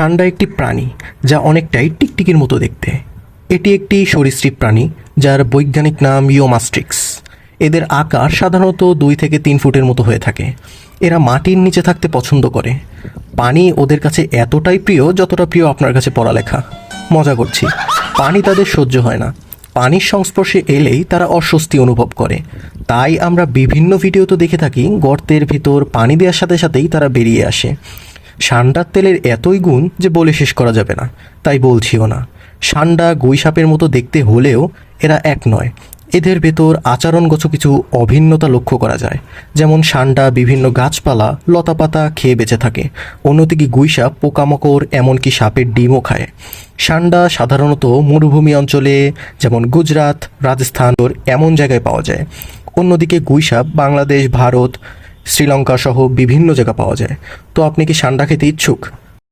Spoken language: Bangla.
সান্ডা একটি প্রাণী যা অনেকটাই টিকটিকির মতো দেখতে। এটি একটি সরীসৃপ প্রাণী যার বৈজ্ঞানিক নাম ইওমাস্ট্রিক্স। এদের আকার সাধারণত দুই থেকে তিন ফুটের মতো হয়ে থাকে। এরা মাটির নিচে থাকতে পছন্দ করে। পানি ওদের কাছে এতটাই প্রিয় যতটা প্রিয় আপনার কাছে পড়ালেখা। মজা করছি। পানি তাদের সহ্য হয় না। পানির সংস্পর্শে এলেই তারা অস্বস্তি অনুভব করে। তাই আমরা বিভিন্ন ভিডিওতে দেখে থাকি, গর্তের ভিতর পানি দেওয়ার সাথে সাথেই তারা বেরিয়ে আসে। সান্ডার তেলের এতই গুণ যে বলে শেষ করা যাবে না, তাই বলছিও না। সান্ডা গুইসাপের মতো দেখতে হলেও এরা এক নয়। এদের ভেতর আচরণগত কিছু অভিন্নতা লক্ষ্য করা যায়। যেমন সান্ডা বিভিন্ন গাছপালা, লতাপাতা খেয়ে বেঁচে থাকে। অন্যদিকে গুইসাপ পোকামাকড়, এমনকি সাপের ডিমও খায়। সান্ডা সাধারণত মরুভূমি অঞ্চলে, যেমন গুজরাট, রাজস্থান, এমন জায়গায় পাওয়া যায়। অন্যদিকে গুইসাপ বাংলাদেশ, ভারত শ্রীলঙ্কা সহ বিভিন্ন জায়গা পাওয়া যায়। তো আপনি কি সান্ডা খেতে ইচ্ছুক?